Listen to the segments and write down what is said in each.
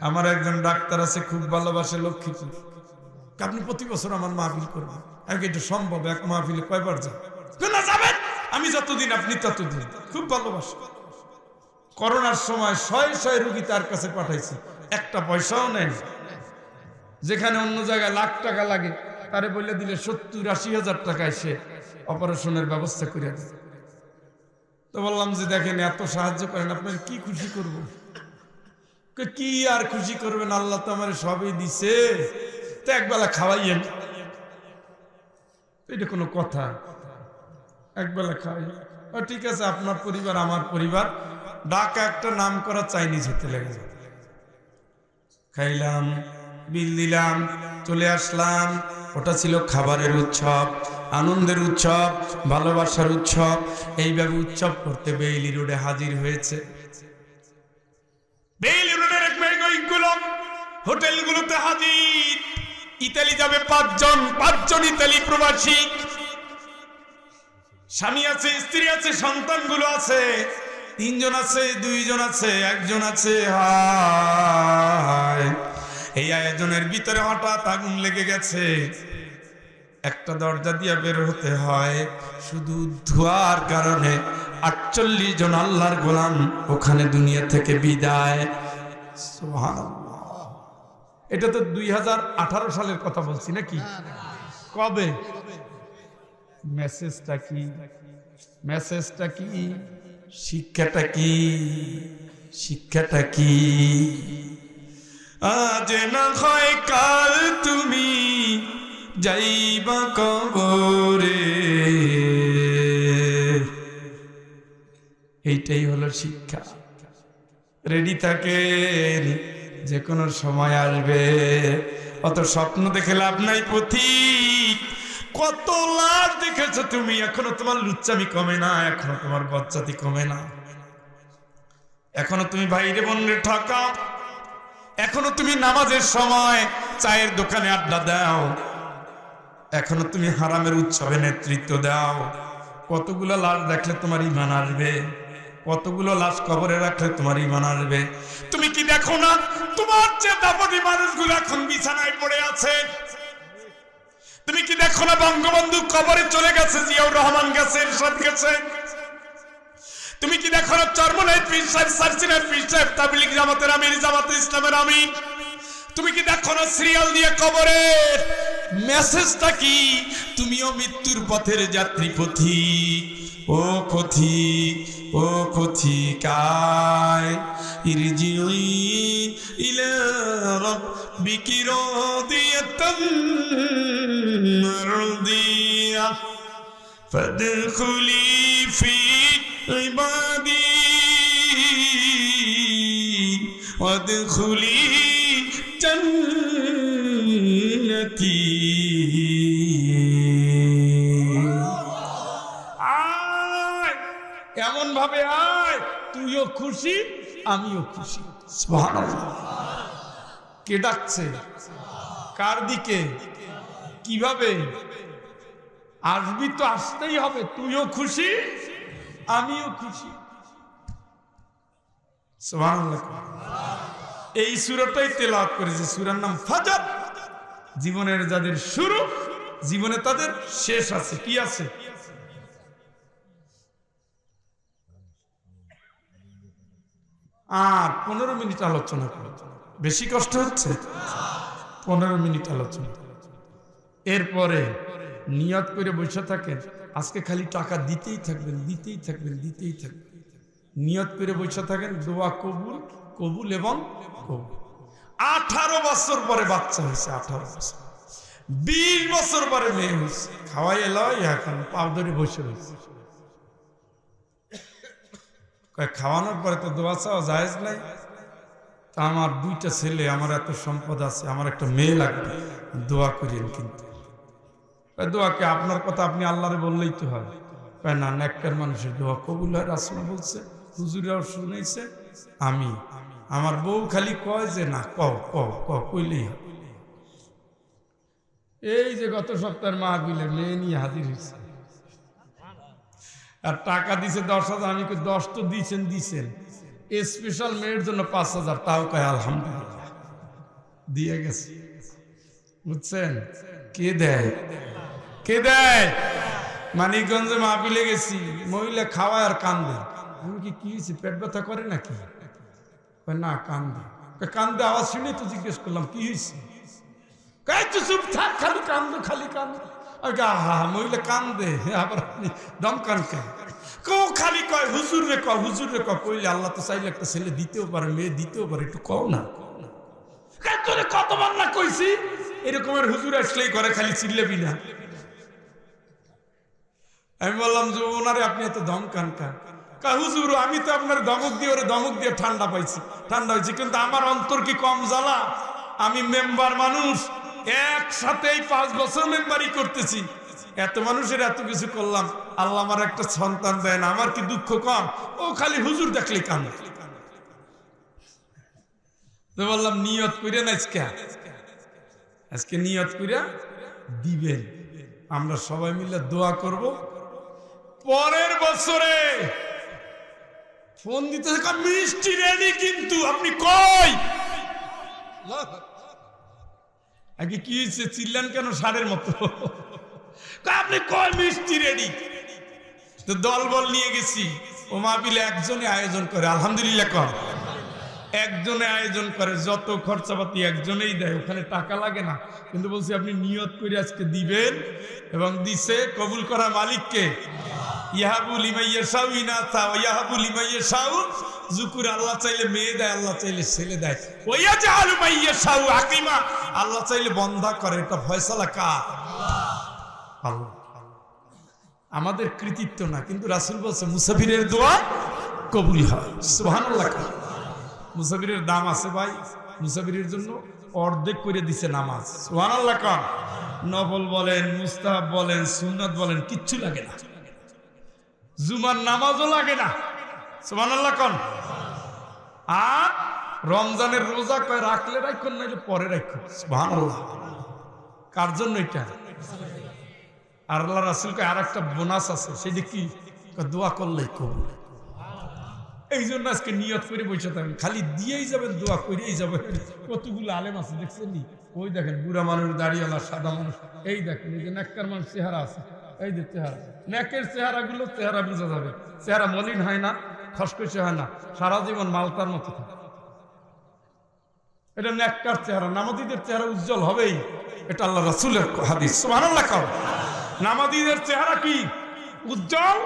আমার একজন ডাক্তার আছে, খুব ভালোবাসে লক্ষ্মীপুর। আপনি প্রতি বছর আমার মাহফিল করবেন? আগে এটা সম্ভব? এক মাহফিলে কয়বার যাবেন? আমি যতদিন, আপনি ততদিন। খুব ভালোবাসে। করোনার সময় শয়ে শয়ে রুগী তার কাছে পাঠাইছি। একটা পয়সাও নেই। যেখানে অন্য জায়গায় লাখ টাকা লাগে, তারে বলে দিলে সত্তর আশি হাজার টাকায় সে অপারেশনের ব্যবস্থা করে তো বললাম যে, দেখেন, এত সাহায্য করেন, আপনার কি খুশি করব? কি আর খুশি করবেন? আল্লাহ তো আমার সবই দিছে। তো একবেলা খাওয়াইয়েন। এটা কোনো কথা। একবেলা খাওয়াই ঠিক আছে, আপনার পরিবার আমার পরিবার। ঢাকা একটা নাম করা চাইনিজ হতে লেগে যাবে। খাইলাম, বিল দিলাম, চলে আসলাম। ওটা ছিল খাবারের উৎসব, আনন্দের উৎসব, ভালোবাসার উৎসব। এইভাবে উৎসব করতে বেইলি রোডে হাজির হয়েছে। বেইলি হোটেলগুলোতে হাজির। ইতালি যাবে পাঁচজন পাঁচজন ইতালি প্রবাসী। স্বামী আছে, স্ত্রী আছে, সন্তানগুলো আছে। তিনজন আছে, দুইজন আছে, একজন আছে। এই আয়োজনের ভিতরে হঠাৎ আগুন লেগে গেছে। একটা দরজা দিয়ে বের হতে হয়। শুধু ধোয়ার কারণে আটচল্লিশ জন আল্লাহর গোলাম ওখানে দুনিয়া থেকে বিদায়। সুবহানাল্লাহ। এটা তো দুই হাজার আঠারো সালের কথা বলছি নাকি? কবে? মেসেজটা কি? মেসেজটা কি? শিক্ষাটা কি? শিক্ষাটা কি? আজ না হয় কাল তুমি যাইবা কবরে। এইটাই হলো শিক্ষা। রেডি থাকেন যে কোনো সময় আসবে। অত স্বপ্ন দেখে লাভ নাই পথিক। কত লাশ দেখেছ তুমি? এখনও তোমার লুচ্চামি কমে না, এখনও তোমার বচ্চাতি কমে না। এখনও তুমি বাইরে বন্যে ঠকাও। এখনও তুমি নামাজের সময় চায়ের দোকানে আড্ডা দাও। এখনও তুমি হারামের উৎসবে নেতৃত্ব দাও। কতগুলো লাশ দেখলে তোমার ইমান আসবে? কতগুলো লাশ কবরে রাখলে তোমার ইমান আসবে? তুমি কি দেখো না? তোমার যে দাপটি মানুষগুলো এখন বিছানায় পড়ে আছে। তুমি কি দেখো না বঙ্গবন্ধু কবরে চলে গেছে, জিয়াউর রহমান গেছে, এরশাদ গেছে? তুমি কি দেখো না চরমনাই পীর সাহেব সার্সিনের পীর সাহেব, তাবলিগ জামাতের আমির, জামাতে ইসলামের আমির? তুমি কি দেখো না সিরিয়াল দিয়ে কবরের মেসেজটা কি? তুমিও মৃত্যুর পথের যাত্রী পথি ও পথি ও পথি কায় ইরজিই ইলা রাব্বিকি রাদিয়াতান মারদিয়া فادخلي في عبادي وادخلي جنتي ভাবে আয়, তুইও খুশি, আমিও খুশি। কে ডাকছে? কার দিকে? কীভাবে? আসবি তো আসতেই হবে, তুইও খুশি, আমিও খুশি। এই সুরাটাই তেলাওয়াত করেছে, সুরার নাম ফাজার। জীবনের যাদের শুরু, জীবনে তাদের শেষ আছে, কি আছে? আর পনেরো মিনিট আলোচনা করো। বেশি কষ্ট হচ্ছে? পনেরো মিনিট আলোচনা। এরপরে নিয়ত করে বসে থাকেন। আজকে খালি টাকা দিতেই থাকবেন দিতেই থাকবেন দিতেই থাকবেন। নিয়ত করে বসে থাকেন, দোয়া কবুল কবুল এবং কবুল। আঠারো বছর পরে বাচ্চা হয়েছে, আঠারো বছর। বিশ বছর পরে মেয়ে হয়েছে। খাওয়াই এলো এখন পাও ধরে বসে রয়েছে। খাওয়ানোর পরে তো দোয়া চাওয়া জায়েজ নাই? তা আমার দুইটা ছেলে, আমার এত সম্পদ আছে, আমার একটা মেয়ে লাগবে, দোয়া করেন কিন্তু। দোয়াকে আপনার কথা আপনি আল্লাহরে বললেই তো হয়? কয়, না, নেককার মানুষের দোয়া কবুল হয়, রাসুল বলছে হুজুরাও শুনেছে আমি, আমার বউ খালি কয় যে, না ক ক ক কইলেই এই যে গত সপ্তাহের মাহবিলে মেয়ে নিয়ে হাজির হয়েছে আর টাকা দিছে দশ হাজার, আমি দশ তো দিছেন দিছেন। স্পেশাল মেয়ের জন্য পাঁচ হাজার, তাও কয়, আলহামদুলিল্লাহ। দিয়ে গেছে। বুঝছেন? কে দেয়? কে দেয়? মানিকগঞ্জে মাহফিলে গেছি, মহিলা খাওয়ায় আর কান্দে। আমি কি কি হয়েছে, পেট ব্যথা করে নাকি? না, কান্দে। কান্দে, আওয়াজ শুনে তো জিজ্ঞেস করলাম, কি হয়েছে? চুপ থাক, খালি কান্দো খালি কান্দো। আহা মহিলা কান্দে, আবার আপনি দম কান? কে কেউ খালি কয়, হুজুর রে কয়, হুজুর রে কয়। কইলে আল্লাহ তো চাইলে একটা ছেলে দিতেও পারে, মেয়ে দিতেও পারে, একটু কও না। তোরে কতবার না কইছি? এরকমের হুজুর আসলেই করে খালি চিল্লেবি না। আমি বললাম যে ওনারে আপনি এত দম কান? কান কা, হুজুর, আমি তো আপনার দমক দিয়ে, ওরে দমক দিয়ে ঠান্ডা পাইছি। ঠান্ডা হয়েছে কিন্তু আমার অন্তর কি কম জ্বালা? আমি মেম্বার মানুষ একসাথেই পাঁচ বছর মেম্বারই করতেছি। এত মানুষের এত কিছু করলাম। আল্লাহ আমার একটা সন্তান দেয় না, আমার কি দুঃখ কম? ও খালি হুজুর দেখলে কান বললাম, নিয়ত করে না আজকে? আজকে নিয়ত করে দিবেন। আমরা সবাই মিলে দোয়া করব। পরের বছরে ফোন দিতে মিষ্টি রেডি কিন্তু, আপনি কই? আগে কি হয়েছে? চিল্লান কেন সারের মতো? আপনি কয় মিষ্টি রেডি তো দল বল নিয়ে গেছি। ও মাহবিলে একজনে আয়োজন করে, আলহামদুলিল্লাহ কর। একজনে আয়োজন করে, যত খরচাপাতি একজনেই দেয়, ওখানে টাকা লাগে না। কিন্তু বলছি, আপনি নিয়ত করে আজকে দিবেন এবং দিছে, কবুল করা মালিককে। সাউ সাউ জুকুর আল্লাহ চাইলে মেয়ে দেয়, আল্লাহ চাইলে ছেলে দেয়। আলু সাউ হাকিমা আল্লাহ চাইলে করে, এটা ফয়সালা আমাদের কৃতিত্ব না, কিন্তু রাসুল বলছে, মুসাফিরের দোয়া কবুল হয়। মুসাফিরের দাম আছে ভাই, মুসাফিরের জন্য অর্ধেক করে দিছে নামাজ। সুবহানাল্লাহ কান নফল বলেন, মুস্তাহাব বলেন, সুন্নাত বলেন, কিচ্ছু লাগে না। জুমার নামাজও লাগে না। সুবহানাল্লাহ কান। আর রমজানের রোজা কয় রাখলে রাখুন, নাইলে পরে রাখুন। সুবহানাল্লাহ। কার জন্য এটা? আর আল্লাহ রাসুলকে আর একটা বোনাস আছে, সেটা কি? কয় দোয়া করলেই কবুল। এই জন্য আজকে নিয়ত করে বসে থাকেন। খালি দিয়েই যাবেন, দোয়া করেই যাবেন। কতগুলো আলেম আছে, দেখছেন ওই দেখেন, বুড়া মানুষ দাঁড়িয়েলা সাদা মানুষ। এই দেখেন, এই যে নেককার মানুষ, চেহারা আছে। এই যে চেহারা, নেকের চেহারাগুলো চেহারা বোঝা যাবে। চেহারা মলিন হয় না, খসখসে হয় না, সারা জীবন মালতার মতো থাকে। এটা নেককার চেহারা নামাদিদের চেহারা উজ্জ্বল হবেই। এটা আল্লাহ রাসুলের হাদিস। সুবহানাল্লাহ কও নামাদিদের চেহারা কি? উজ্জ্বল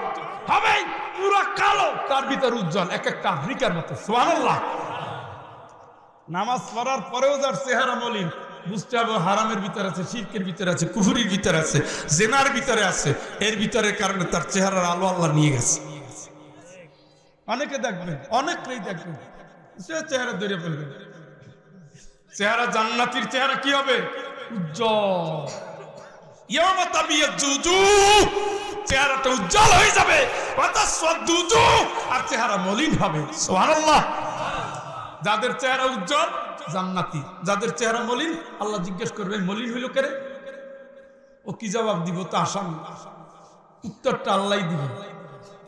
হবেই, পুরো কালো, তার ভিতর উজ্জ্বল, এক একটা আফ্রিকার মতো। সুবহানাল্লাহ। নামাজ পড়ার পরেও যার চেহারা মলিন বুঝতে হবে হারামের ভিতরে আছে, শিরকের ভিতরে আছে কুহুরির ভিতরে আছে, জেনার ভিতরে আছে। এর ভিতরে কারণে তার চেহারার আলো আল্লাহ নিয়ে গেছে। অনেকে দেখবেন অনেকেই দেখবেন, সে চেহারা ধরে ফেলবেন চেহারা জান্নাতির চেহারা কি হবে? উজ্জ্বল। চেহারাটা উজ্জ্বল হয়ে যাবে। চেহারা মলিন হবে। যাদের চেহারা উজ্জ্বল জান্নাতি। যাদের চেহারা মলিন আল্লাহ জিজ্ঞেস করবে মলিন হইল কেরে ও কি জবাব দিব? তো আসাম। উত্তরটা আল্লাহই দিবে।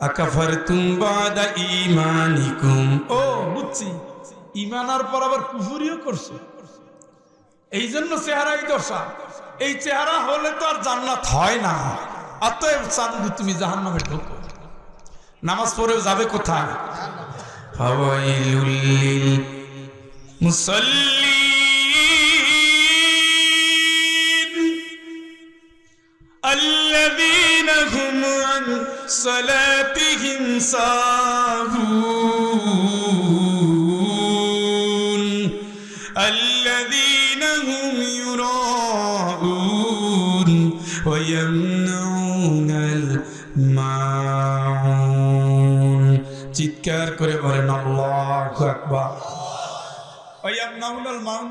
আকাফার তুমবাদা ইমানিকুম ও বুঝছি। ইমানার পর আবার কুফুরিও করছে। এই জন্য চেহারাই দশা। এই চেহারা হলে তো আর জান্নাত হয় না। অতএব চান্দু তুমি জাহান নামে ঢোকো। নামাজ পড়েও যাবে কোথায়? মুসাল্লিন الذين هم عن صلاتهم ساهون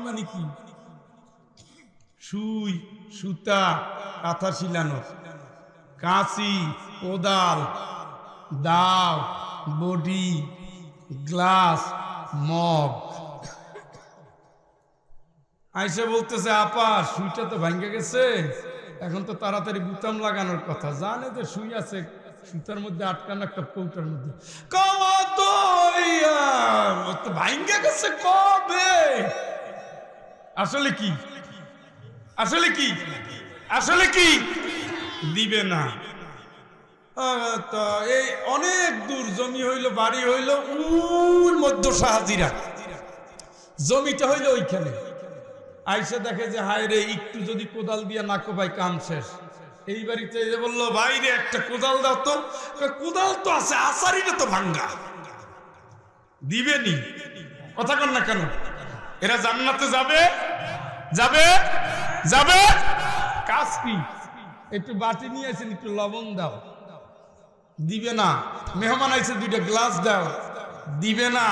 মানে কি? সুই, সুতা, কাঁথা শিলানো। কাঁচি, কোদাল, দাও, বডি, গ্লাস, মগ। আইসে বলতেছে, আপা, সুইটা তো ভাঙ্গে গেছে। এখন তো তাড়াতাড়ি বুতাম লাগানোর কথা। জানে যে সুই আছে সুতার মধ্যে আটকানো একটা কৌটার মধ্যে। কমা অনেক দূর জমি বাড়ি হইল মধ্য সাহাজিরা জমিটা হইল ওইখানে। আইসা দেখে যে, হায় রে, একটু যদি কোদাল দিয়া না কোপাই কাম শেষ। এই বাড়িতে বলল বাইরে একটা কোদাল দাও তো। কোদাল তো আছে আসারিটা তো ভাঙ্গা। দিবেনি। কথা কন না কেন? এরা জান্নাতে যাবে? যাবে? যাবে? কাজ কি? একটু বাটি নিয়ে আসেন, একটু লবণ দাও। দিবে না। মেহমান আইছে, দুইটা গ্লাস দাও। দিবে না।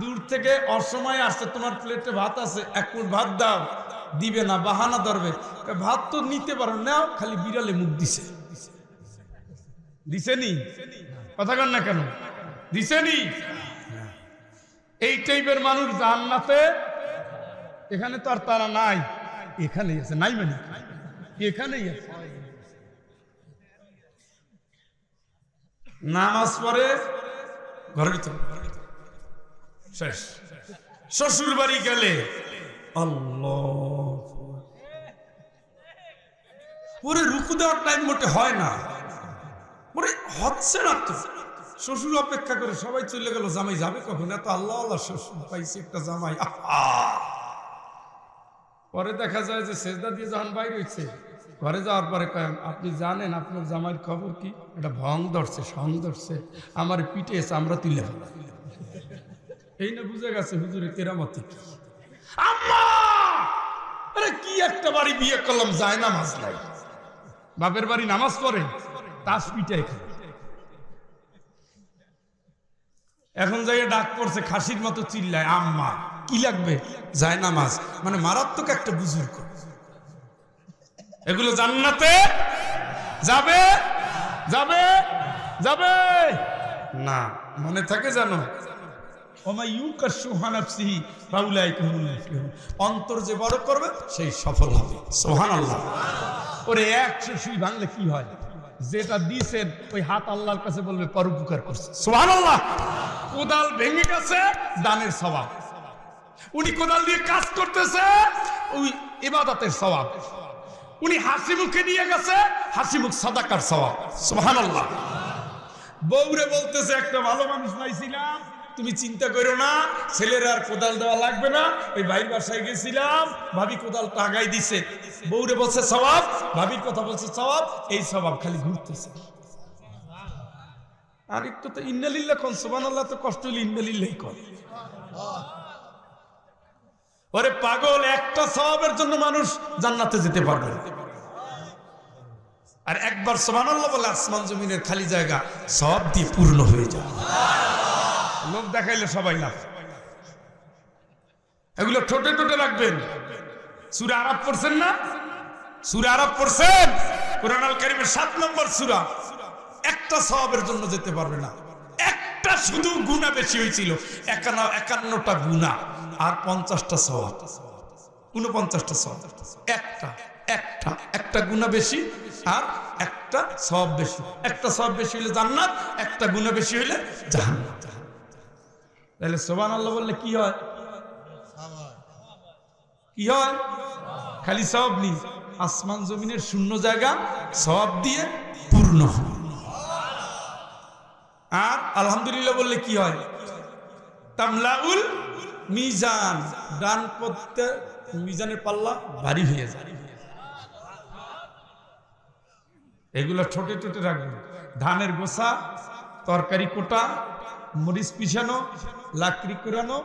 দূর থেকে অসময় আসছে, তোমার প্লেটে ভাত আছে, এক ফুট ভাত দাও। দিবে না, বাহানা ধরবে। ভাত তো নিতে পারো, নাও, খালি বিড়ালে মুখ দিছে। দিছে নি কথা কন না কেন? দিছেনি? এই টাইপের মানুষ জান্নাতে, এখানে তো আর তারা নাই। এখানেই আছে, নাই মানে এখানেই আছে। নামাজ পড়ে ঘরের ভিতরে। শেষ। শ্বশুর বাড়ি গেলে আল্লাহ। ওরে রুকু দেওয়ার টাইম মোটে হয় না। ওরে হচ্ছে না তো। শ্বশুর অপেক্ষা করে সবাই চলে গেল, জামাই যাবে কখন? এত আল্লাহ আল্লাহ শ্বশুর, পাইছে একটা জামাই। পরে দেখা যায় যে সেজদা দিয়ে যখন বাইরে হয়েছে ঘরে যাওয়ার পরে কয়, আপনি জানেন আপনার জামাইয়ের খবর কি? এটা ভং ধরছে, সং ধরছে, আমার পিঠে এসে আমরা তুলে এই না বুঝে গেছে হুজুরের কেরামতি কি? আরে কি একটা বাড়ি বিয়ে করলাম, যায় নামাজ নাই। বাপের বাড়ি নামাজ পড়ে, তাস পিঠে খায়। এখন যাই ডাক পড়ছে, খাসির মতো চিল্লায়, আম্মা, কি লাগবে? যায় নামাজ। মানে মারাত্মক একটা বুজুর্গ। এগুলো জান্নাতে? যাবে? যাবে? যাবে? না, মনে থাকে জানো। অন্তর যে বড় করবে, সেই সফল হবে। সুবহানাল্লাহ। ওরে একশো সুই ভাঙলে কি হয়? যেটা দিছেন ওই হাত আল্লাহর কাছে বলবে পরোপকার করছে। সুবহানাল্লাহ। কোদাল ভেঙে গেছে দানের স্বভাব। উনি কোদাল দিয়ে কাজ করতেছে ওই ইবাদতের স্বভাব। উনি হাসি মুখে নিয়ে গেছে হাসি মুখ সাদাকার স্বভাব। আল্লাহ বউরে বলতেছে একটা ভালো মানুষ নাইছিলাম তুমি চিন্তা করো না, ছেলের আর কোদাল দেওয়া লাগবে না। ওই ভাইয়ের বাসায় গেছিলাম, ভাবি কোদাল টাগাই দিছে। বউরে বলছে স্বভাব ভাবির কথা বলছে স্বভাব এই স্বভাব খালি ঘুরতেছে। আর একটু তো ইন্নালিল্লাহ কোন আল্লাহ তো কষ্ট হলে ইন্নালিল্লাহ কর ওরে পাগল, একটা স্বভাবের জন্য মানুষ জান্নাতে যেতে পারবে। আর একবার সোমান আল্লাহ বলে, আসমান জমিনের খালি জায়গা সব দিয়ে পূর্ণ হয়ে যায়। লোক দেখাইলে সবাই না এগুলো ঠোঁটে ঠোঁটে রাখবেন। সুরা আরব পড়ছেন না? সুরা আরব পড়ছেন? কোরআন কারিমের সাত নম্বর সুরা। একটা সওয়াবের জন্য যেতে পারবে না। একটা শুধু গুণা বেশি হয়েছিল। একান্ন, একান্নটা গুণা আর পঞ্চাশটা সওয়াব। উনপঞ্চাশটা সওয়াব। একটা একটা একটা গুণা বেশি আর একটা সব বেশি। একটা সব বেশি হইলে জান্নাত, একটা গুণা বেশি হইলে জাহান্নাত। তাহলে সোবান আল্লাহ বললে কি হয়? কি হয়? খালি সব নি আসমান জমিনের শূন্য জায়গা সব দিয়ে পূর্ণ আর আলহামদুলিল্লাহ বললে কি হয়? তামলাউল মিজান। ডান পড়তে মিজানের পাল্লা ভারী হয়ে যায়। এগুলো ছোটে ছোটে রাখবেন। ধানের গোসা, তরকারি কোটা মরিচ পিছানো লাকড়ি কুড়ানো,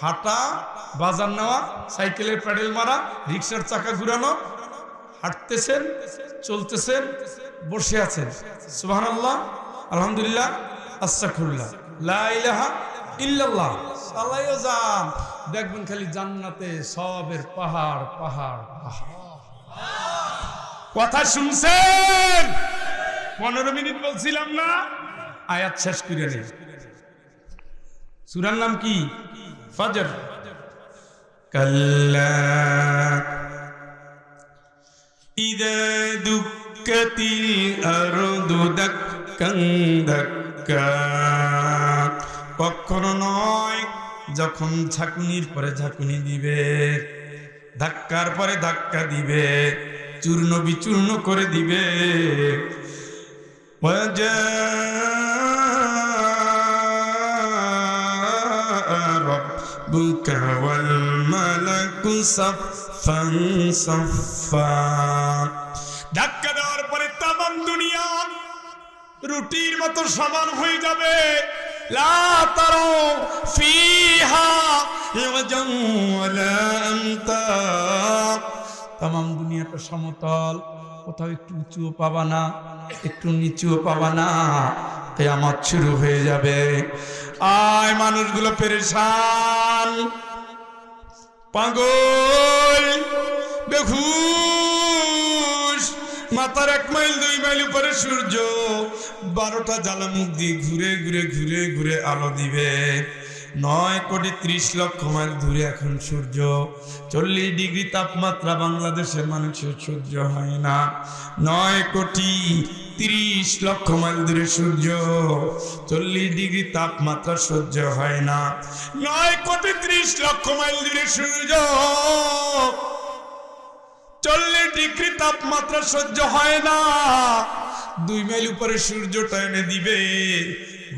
হাঁটা, বাজার নেওয়া, সাইকেলের প্যাডেল মারা, রিক্সার চাকা ঘুরানো, হাঁটতেছেন, চলতেছেন, বসে আছেন। সুবাহ আলহামদুলিল্লাহ আস্তাকুল্লাহ লা ইলাহা ইল্লাল্লাহ। সালাইও যান দেখবেন খালি জান্নাতে সবের পাহাড় পাহাড় পাহাড়। কথা শুনছেন? পনেরো মিনিট বলছিলাম না, আয়াত শেষ করে নেই। সুরার নাম কি? ফজর। কাল্লা। ইদা দুক্কাতিল আরদু দাক্কান দাক্কা। কখনো নয়, যখন ঝাঁকুনির পরে ঝাঁকুনি দিবে, ধাক্কার পরে ধাক্কা দিবে, চূর্ণ বিচূর্ণ করে দিবে। ربك والملك صفا صفا ধাক্কা দেওয়ার পরে তামাম দুনিয়া রুটির মতো সমান হয়ে যাবে লা তারো ফিহা ইওয়াজান ওয়ালা আমতা তামাম দুনিয়াটা সমতল কোথাও একটু উঁচুও পাবা না একটু নিচুও পাবা না কেয়ামত শুরু হয়ে যাবে আয় মানুষগুলো পেরেশান। পাগল, বেহুশ। মাথার এক মাইল, দুই মাইল উপরে সূর্য। বারোটা জ্বালামুখ দিয়ে ঘুরে ঘুরে ঘুরে ঘুরে আলো দিবে। নয় কোটি ত্রিশ লক্ষ মাইল দূরে এখন সূর্য। চল্লিশ ডিগ্রি তাপমাত্রা বাংলাদেশের মানুষের সূর্য হয় না। নয় কোটি তিরিশ লক্ষ মাইল দূরে সূর্য। চল্লিশ ডিগ্রি তাপমাত্রা সহ্য হয় না। নয় কোটি ত্রিশ লক্ষ মাইল দূরে সূর্য। চল্লিশ ডিগ্রি তাপমাত্রা সহ্য হয় না। দুই মাইল উপরে সূর্যটা এনে দিবে।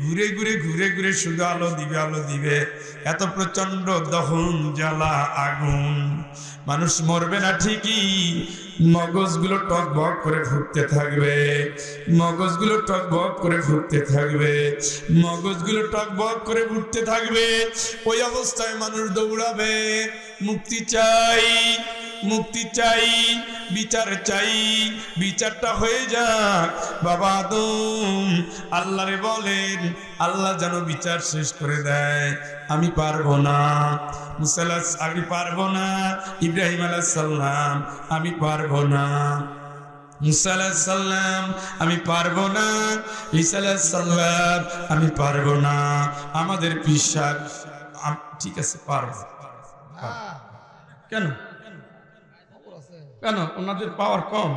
ঘুরে ঘুরে ঘুরে ঘুরে শুধু আলো দিবে আলো দিবে। এত প্রচণ্ড দহন জ্বালা আগুন। মানুষ মরবে না ঠিকই। মগজগুলো টকবক করে ঘুরতে থাকবে। মগজগুলো টকবক করে ঘুরতে থাকবে। মগজগুলো টকবক করে ঘুরতে থাকবে। ওই অবস্থায় মানুষ দৌড়াবে। মুক্তি চাই। মুক্তি চাই, বিচার চাই, বিচারটা হয়ে যাক। বাবা আদম, আল্লাহরে বলেন, আল্লাহ যেন বিচার শেষ করে দেয়। আমি পারব না। মুসাল্লাস আমি পারব না। ইব্রাহিম আলাহ সাল্লাম আমি পারব না। সাল্লাম আমি পারব না। সাল্লাম আমি পারব না। আমাদের বিশ্বাস ঠিক আছে, পারব। কেন? কেন? ওনাদের পাওয়ার কম।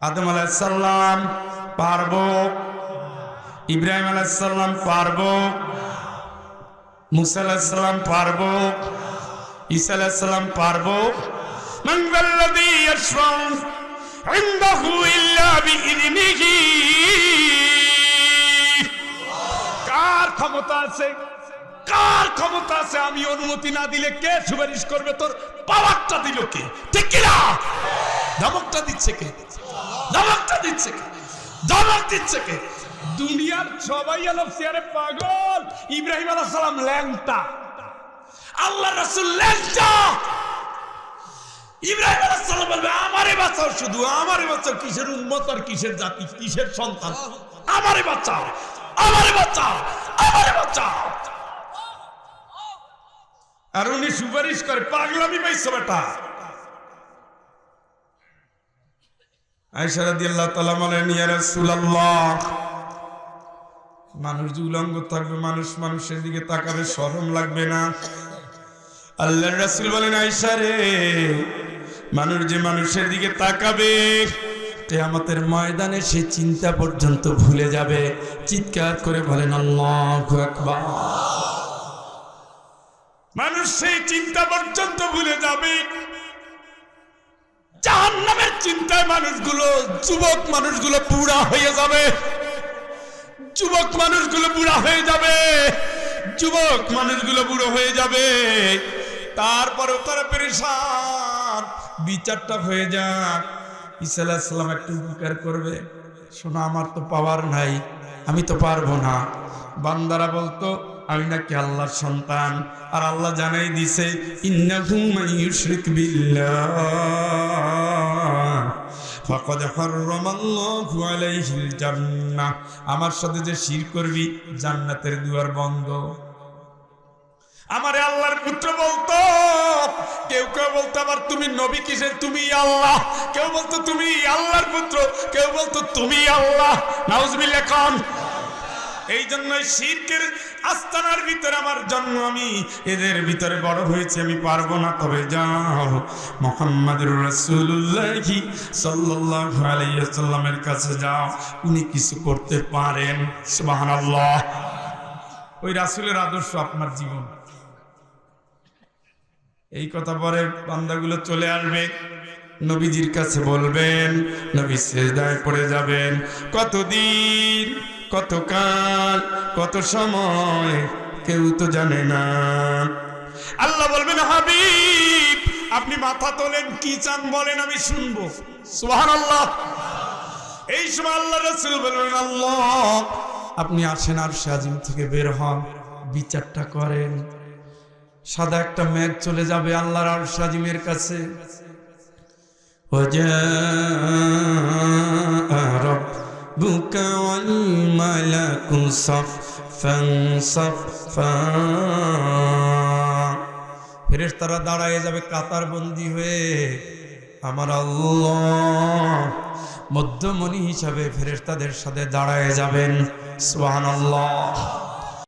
আদম আলাহাল্লাম পারব। ইব্রাহিম আলাহাল্লাম পারব। মুসা আলাইসাল্লাম পারব। ঈসা আলাইসাল্লাম পারব। কার ক্ষমতা আছে? কার ক্ষমতা আছে? আমি অনুমতি না দিলে কে সুপারিশ করবে তোর পাওয়ারটা দিল কে? ঠিক কিনা? ধমকটা দিচ্ছে কে? ধমকটা দিচ্ছে কে? ধমক দিচ্ছে কে? দুনিয়ার সবাই আলো চেয়ারে পাগল। ইব্রাহিম আলাহ সালাম ল্যাংটা। আল্লাহ রসুল ল্যাংটা। ইব্রাহিম আলাইহিস সালাম বলবে, আমারে বাঁচাও শুধু, আমারে বাঁচাও। কিসের উম্মত আর কিসের জাতি, কিসের সন্তান? আমারে বাঁচাও আমারে বাঁচাও আমারে বাঁচাও। আর উনি সুপারিশ করে, পাগলামি পাইছো বেটা। মানুষ যে উলঙ্গ থাকবে, মানুষ মানুষের দিকে তাকাবে শরম লাগবে না। আল্লাহর রাসূল বলেন আয়সা রে, মানুষ যে মানুষের দিকে তাকাবে, কেয়ামতের ময়দানে সে চিন্তা পর্যন্ত ভুলে যাবে। চিৎকার করে বলেন, আল্লাহু আকবার। মানুষ সেই চিন্তা পর্যন্ত ভুলে যাবে। জাহান্নামের চিন্তায় মানুষগুলো, যুবক মানুষগুলো বুড়া হয়ে যাবে। যুবক মানুষগুলো বুড়া হয়ে যাবে। যুবক মানুষগুলো বুড়ো হয়ে যাবে। তারপরেও তারা পেরেশান। বিচারটা হয়ে যাক। ইসাল্লাম একটু উপকার করবে। শোনা, আমার তো পাওয়ার নাই। আমি তো পারব না। বান্দারা বলতো আমি নাকি আল্লাহর সন্তান। আর আল্লাহ জানাই দিছে আমার সাথে যে শির করবি, জান্নাতের দুয়ার বন্ধ। আমার আল্লাহর পুত্র বলতো, কেউ কেউ বলতো আবার তুমি নবী কিসের? তুমি আল্লাহ। কেউ বলতো, তুমি আল্লাহর পুত্র। কেউ বলতো, তুমি আল্লাহ। নাউজুবিল্লাহ খান এই জন্য শিরকের আস্তানার ভিতরে আমার জন্ম আমি। এদের ভিতরে বড় হয়েছে আমি পারব না, তবে যাও। মোহাম্মদুর রাসূলুল্লাহি সাল্লাল্লাহু আলাইহি ওয়াসাল্লামের কাছে যাও। উনি কিছু করতে পারেন। সুবহানাল্লাহ। ওই রাসূলের আদর্শ আপনার জীবন। এই কথা পরে বান্দাগুলো চলে আসবে। নবীজির কাছে বলবেন, নবী শেষ সেজদায় পড়ে যাবেন। কতদিন কত কাল কত সময় কেউ তো জানে না আল্লাহ বলবেন হাবিব আপনি মাথা তোলেন কি চান বলেন আমি শুনবো সুহান আল্লাহ এই সময় আল্লাহ রসুল বলবেন আল্লাহ আপনি আসেন আর আজিম থেকে বের হন বিচারটা করেন সাদা একটা মেঘ চলে যাবে আল্লাহর আর আজিমের কাছে وجاء ربك والملك صفا صفا ফেরেশতারা দাঁড়ায় যাবে কাতার বন্দি হয়ে আমার আল্লাহ মধ্যমণি হিসাবে ফেরেশতাদের সাথে দাঁড়ায় যাবেন সুবহানাল্লাহ